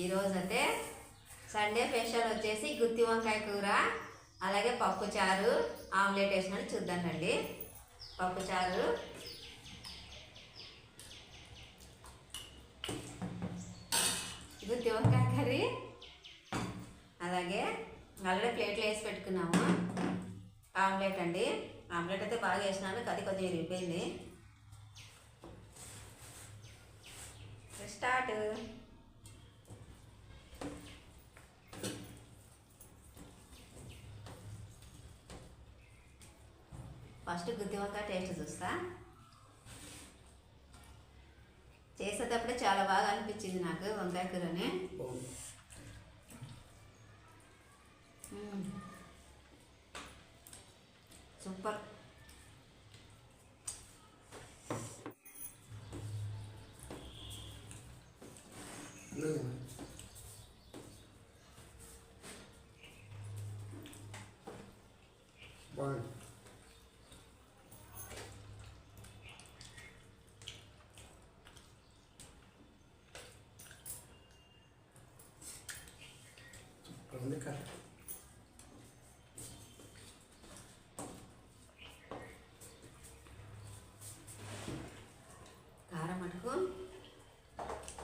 ఈరోజు అయితే Sunday special వచ్చేసి గుత్తి వంకాయ కూర అలాగే పప్పు చారు ఆమ్లెట్ వేసినట్టు చూద్దానండి పప్పు చారు. గుత్తి వంకాయ కర్రీ. అలాగే ఆల్రెడీ ప్లేట్లో వేసి పెట్టుకున్నాము. ఆమ్లెట్ అండి. ఆమ్లెట్ అయితే బాగా వేసినాను కది కొద్దిగా విరిగిపోయింది. స్టార్ట్. ఫస్ట్ గుత్తి వంకాయ టేస్ట్ చూస్తా. చేసేటప్పుడే చాలా బాగా అనిపించింది నాకు వంకాయ కూరని. సూపర్. బాగుంది సూపర్ ఉంది కర్రీ కారం మటుకు.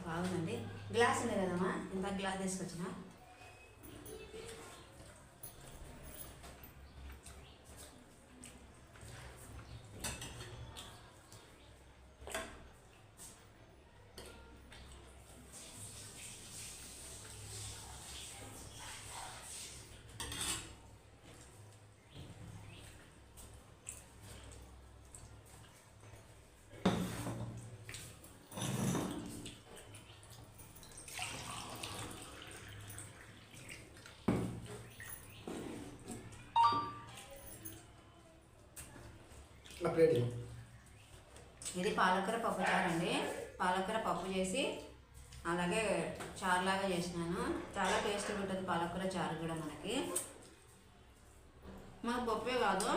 బాగుందండి. గ్లాస్ ఉంది కదమ్మా? ఇంత గ్లాస్ తీసుకొచ్చినా? నా ప్లేట్ ఇది పాలకూర పప్పు చారు అండి. పాలకూర పప్పు చేసి అలాగే చారులాగా చేసినాను. చాలా టేస్ట్గా ఉంటుంది పాలకూర చారు కూడా మనకి. మనకు పప్పే కాదు.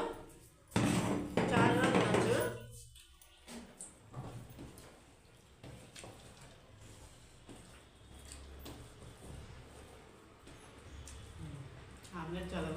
చారులో తినచ్చు. ఆమ్లెట్ చాలా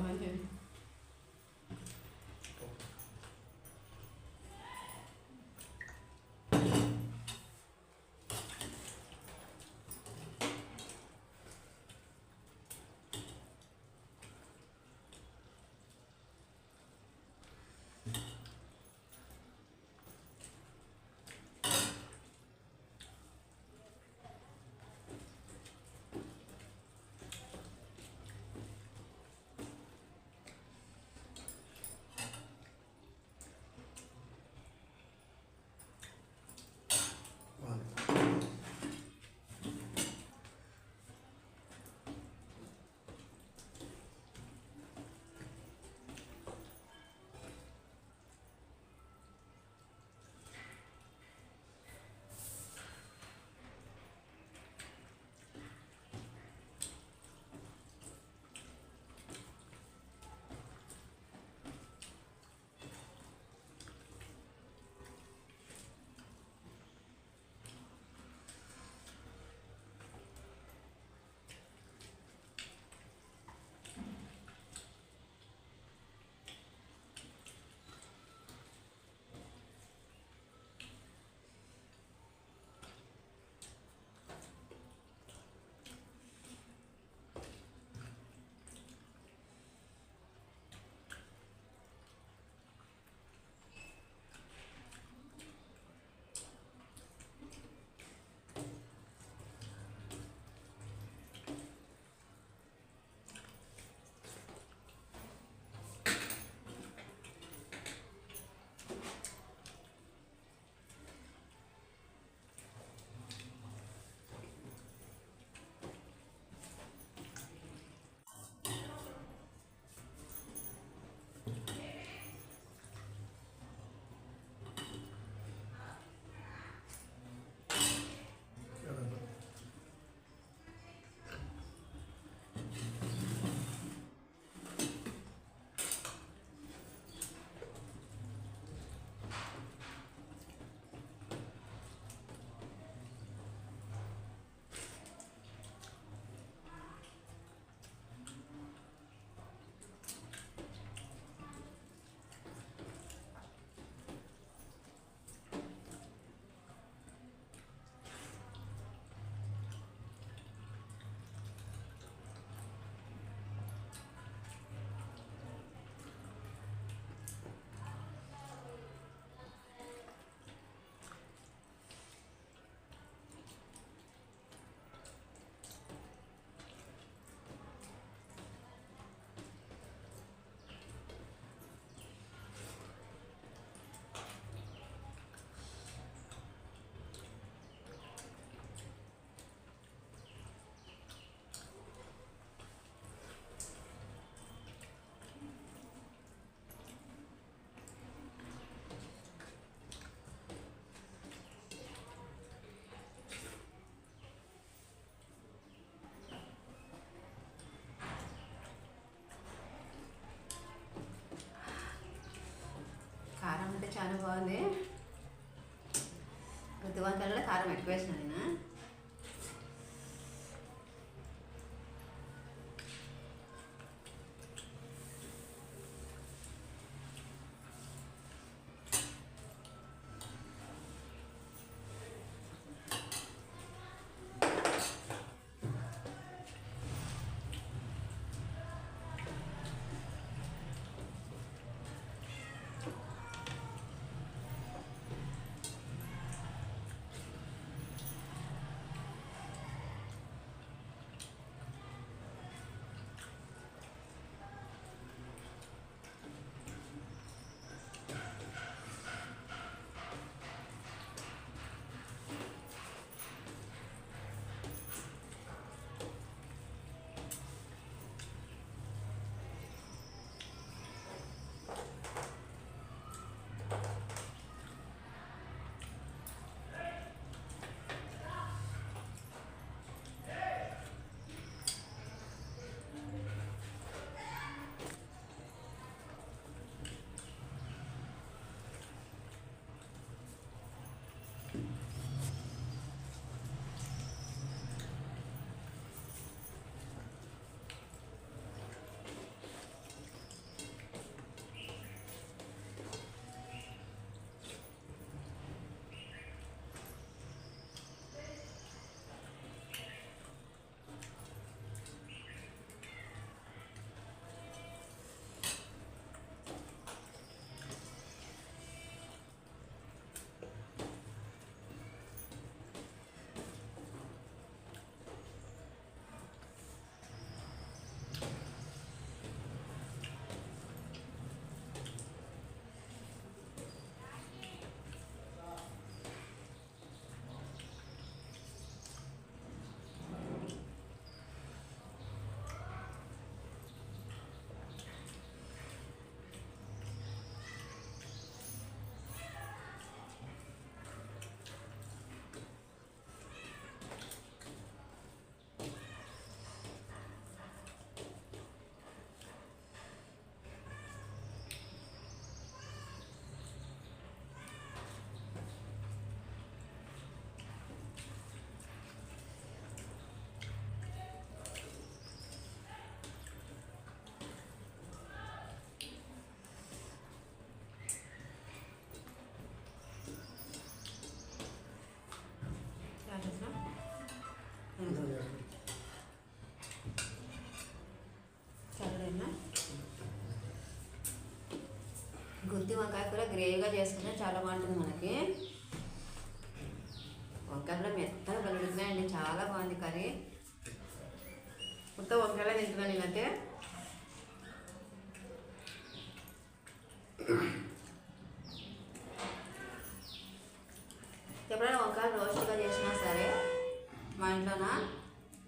చాలా బాగుంది గుత్తి వంకాయలలో కారం ఎక్కువ వేసిన నేను. గుత్తి వంకాయ కూర గ్రేవీగా చేసుకుంటే చాలా బాగుంటుంది మనకి. వంకాయలో మెత్తగా కలుగుతున్నాయండి చాలా బాగుంది కర్రీ. మొత్తం వంకాయలో తింటున్నాను నేనైతే. ఎప్పుడైనా వంకాయలు రోస్ట్గా చేసినా సరే మా ఇంట్లోన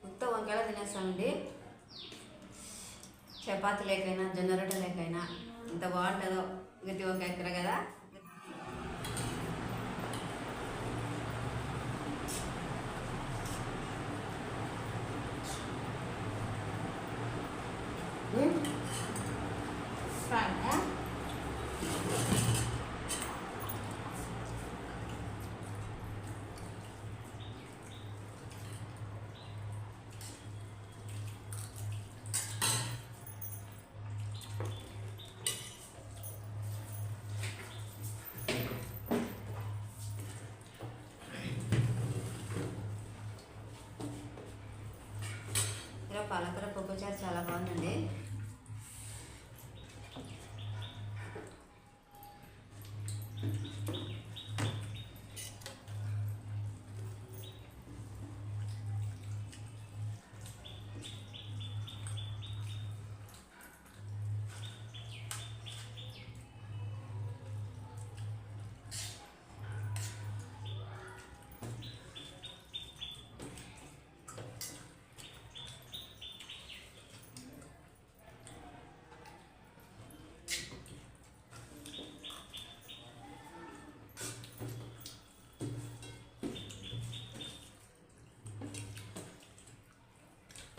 ఉత్త వంకాయలు తినేస్తామండి. చపాతీ లేకైనా జొన్న రొట్టె లేకైనా ఎంత బాగుంటుందో. గట్టి వంకాయ కూర కదా పాలకూర పప్పుచారు చాలా బాగుందండి.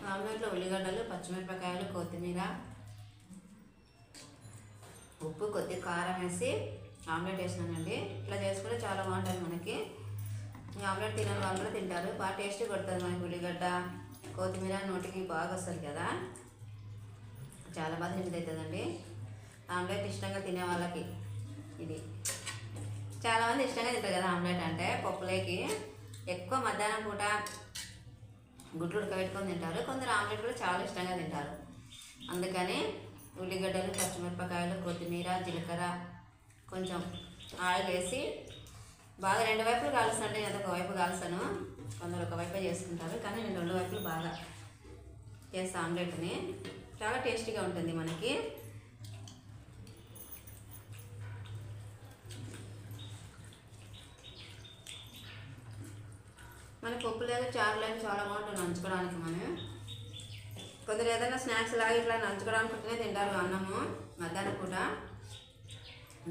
ఆమ్లెట్లో ఉల్లిగడ్డలు పచ్చిమిరపకాయలు కొత్తిమీర ఉప్పు కొద్ది కారం వేసి ఆమ్లెట్ వేసినానండి. ఇట్లా చేసుకుంటే చాలా బాగుంటుంది మనకి. ఈ ఆమ్లెట్ తినని వాళ్ళు కూడా తింటారు. బాగా టేస్ట్ కొడుతుంది మనకి ఉల్లిగడ్డ కొత్తిమీర నోటికి బాగా వస్తుంది కదా. చాలా బాగా తిండి అవుతుందండి ఆమ్లెట్ ఇష్టంగా తినే వాళ్ళకి ఇది. చాలామంది ఇష్టంగా తింటారు కదా ఆమ్లెట్ అంటే పప్పులోకి. ఎక్కువ మధ్యాహ్నం పూట గుడ్లు ఉడకబెట్టుకొని తింటారు. కొందరు ఆమ్లెట్ కూడా చాలా ఇష్టంగా తింటారు. అందుకని ఉల్లిగడ్డలు పచ్చిమిరపకాయలు కొత్తిమీర జీలకర్ర కొంచెం ఆయిల్ వేసి బాగా రెండు వైపులు కాలుస్తాను నేను ఒక వైపు కాలుస్తాను. కొందరు ఒక వైపు చేసుకుంటారు. కానీ నేను రెండు వైపులు బాగా చేస్తాను ఆమ్లెట్ని. చాలా టేస్టీగా ఉంటుంది మనకి. మన పప్పు లేదా చారు లేని చాలా బాగుంటుంది నంచుకోవడానికి మనం. కొందరు ఏదైనా స్నాక్స్ లాగా ఇట్లా నంచుకోవడానికి తింటారు అన్నము మధ్యాహ్నం పూట.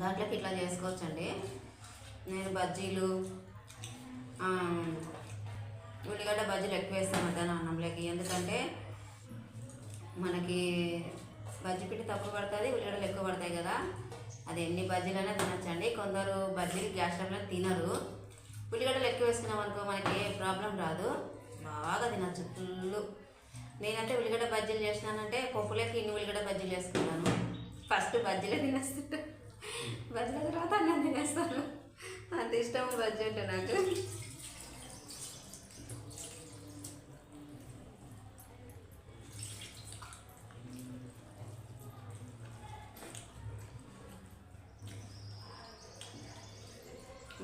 దాంట్లోకి ఇట్లా చేసుకోవచ్చండి. నేను బజ్జీలు ఉల్లిగడ్డ బజ్జీలు ఎక్కువ వేస్తాను మధ్యాహ్నం అన్నంలోకి. ఎందుకంటే మనకి బజ్జీ పిండి తక్కువ పడుతుంది ఉల్లిగడ్డలు ఎక్కువ పడతాయి కదా. అది ఎన్ని బజ్జీలైనా తినచ్చండి. కొందరు బజ్జీలు గ్యాస్ స్టవ్లో తినరు. ఉల్లిగడ్డలు ఎక్కువ వేసుకున్నాం అనుకో మనకి ఏ ప్రాబ్లం రాదు. బాగా తినచ్చు ఫుల్ నేనంటే ఉల్లిగడ్డ బజ్జీలు చేసినానంటే పప్పులేకి ఇన్ని ఉల్లిగడ్డ బజ్జీలు వేసుకున్నాను. ఫస్ట్ బజ్జీలే తినేస్తుంటా. బజ్జీల తర్వాత అన్నం తినేస్తాను. అంత ఇష్టం బజ్జీ అంటే నాకు.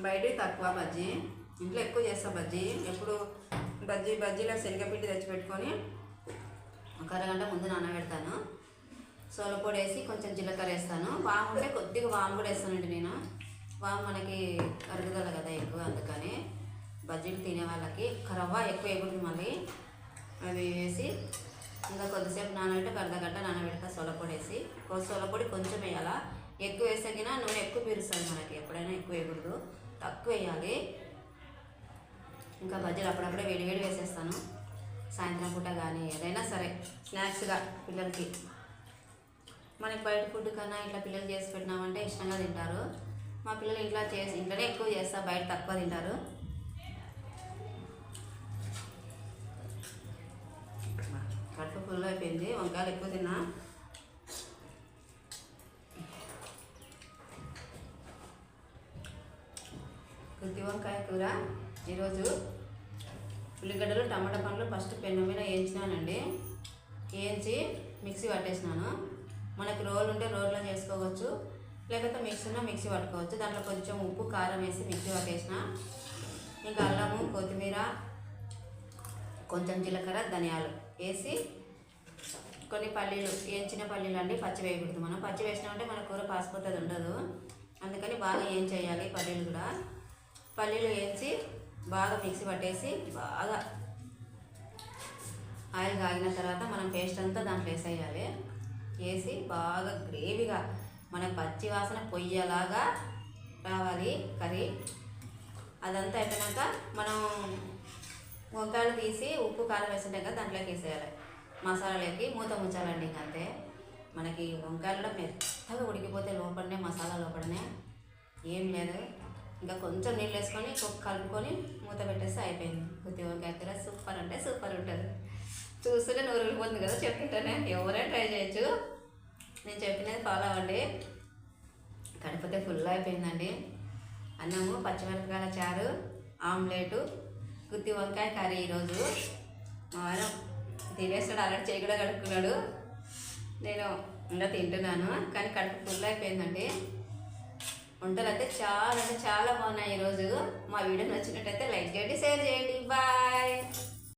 బయట తక్కువ బజ్జీ. ఇంట్లో ఎక్కువ చేస్తా బజ్జీ. ఎప్పుడు బజ్జీ బజ్జీలో శనగపిండి తెచ్చిపెట్టుకొని ఒక అరగంట ముందు నానబెడతాను. సోలపొడి వేసి కొంచెం జీలకర్ర వేస్తాను. వాము ఉంటే కొద్దిగా వాము కూడా వేస్తానండి నేను. వాము మనకి అరుగుదల కదా ఎక్కువ అందుకని బజ్జీలు తినే వాళ్ళకి రవ్వ ఎక్కువ వేయకూడదు మళ్ళీ. అవి వేసి ఇంకా కొద్దిసేపు నానబెట్టి ఒక అర్ధగంట నానబెడతా సోలపొడి వేసి. సోలపొడి కొంచెం వేయాలా? ఎక్కువ వేసాకినా నూనె ఎక్కువ పీరుస్తుంది మనకి. ఎప్పుడైనా ఎక్కువ వేయకూడదు. తక్కువ వేయాలి ఇంకా బజ్జీలు అప్పుడప్పుడే వేడివేడి వేసేస్తాను. సాయంత్రం పూట కానీ ఏదైనా సరే స్నాక్స్గా పిల్లలకి. మనకి బయట ఫుడ్ కన్నా ఇట్లా పిల్లలు చేసి పెట్టినామంటే ఇష్టంగా తింటారు. మా పిల్లలు ఇంట్లో చేసి ఇంట్లోనే ఎక్కువ చేస్తా బయట తక్కువ తింటారు. కడుపు ఫుల్ అయిపోయింది వంకాయలు ఎక్కువ తిన్నా. గుత్తి వంకాయ కూర. ఈరోజు ఉల్లిగడ్డలు టమాటా పండ్లు ఫస్ట్ పెన్ను మీద వేయించినానండి. వేయించి మిక్సీ పట్టేసినాను. మనకి రోల్ ఉంటే రోల్లో చేసుకోవచ్చు. లేకపోతే మిక్సీ ఉన్నా మిక్సీ పట్టుకోవచ్చు. దాంట్లో కొంచెం ఉప్పు కారం వేసి మిక్సీ పట్టేసిన. ఇంకా అల్లము కొత్తిమీర కొంచెం జీలకర్ర ధనియాలు వేసి కొన్ని పల్లీలు వేయించిన పల్లీలు అండి పచ్చి వేయకూడదు మనం. పచ్చి వేసినామంటే మన కూర పాసిపోతుంది ఉండదు. అందుకని బాగా ఏం చేయాలి పల్లీలు కూడా? పల్లీలు వేసి బాగా మిక్సీ పట్టేసి బాగా ఆయిల్ కాగిన తర్వాత మనం పేస్ట్ అంతా దాంట్లో వేసేయాలి. వేసి బాగా గ్రేవీగా మన పచ్చి వాసన పొయ్యేలాగా రావాలి కర్రీ. అదంతా అయిపోయినాక మనం వంకాయలు తీసి ఉప్పు కారం వేసింటాం కదా దాంట్లోకి వేసేయాలి. మసాలాలోకి మూత ముంచాలండి ఇంక అంతే. మనకి వంకాయలు కూడా మెత్తగా ఉడికిపోతే లోపలనే మసాలా లోపలనే ఏం లేదు. ఇంకా కొంచెం నీళ్ళు వేసుకొని కలుపుకొని మూత పెట్టేస్తే అయిపోయింది. గుత్తి వంకాయ సూపర్ అంటే సూపర్ ఉంటుంది. చూస్తుంటే నూరు వెళ్ళిపోతుంది కదా చెప్తుంటేనే. ఎవరైనా ట్రై చేయొచ్చు. నేను చెప్పినది ఫాలో అవ్వండి. కడిపోతే ఫుల్ అయిపోయిందండి. అన్నము పచ్చిమిరపకాయల చారు ఆమ్లెటు గుత్తి వంకాయ కర్రీ ఈరోజు. మా తినేస్తాడు అలాంటి చేయి కూడా కడుక్కున్నాడు. నేను ఇంకా తింటున్నాను కానీ కడుపు ఫుల్ అయిపోయిందండి. వంటలు అయితే చాలా అంటే చాలా బాగున్నాయి ఈరోజు. మా వీడియో నచ్చినట్టయితే లైక్ చేయండి షేర్ చేయండి. బాయ్.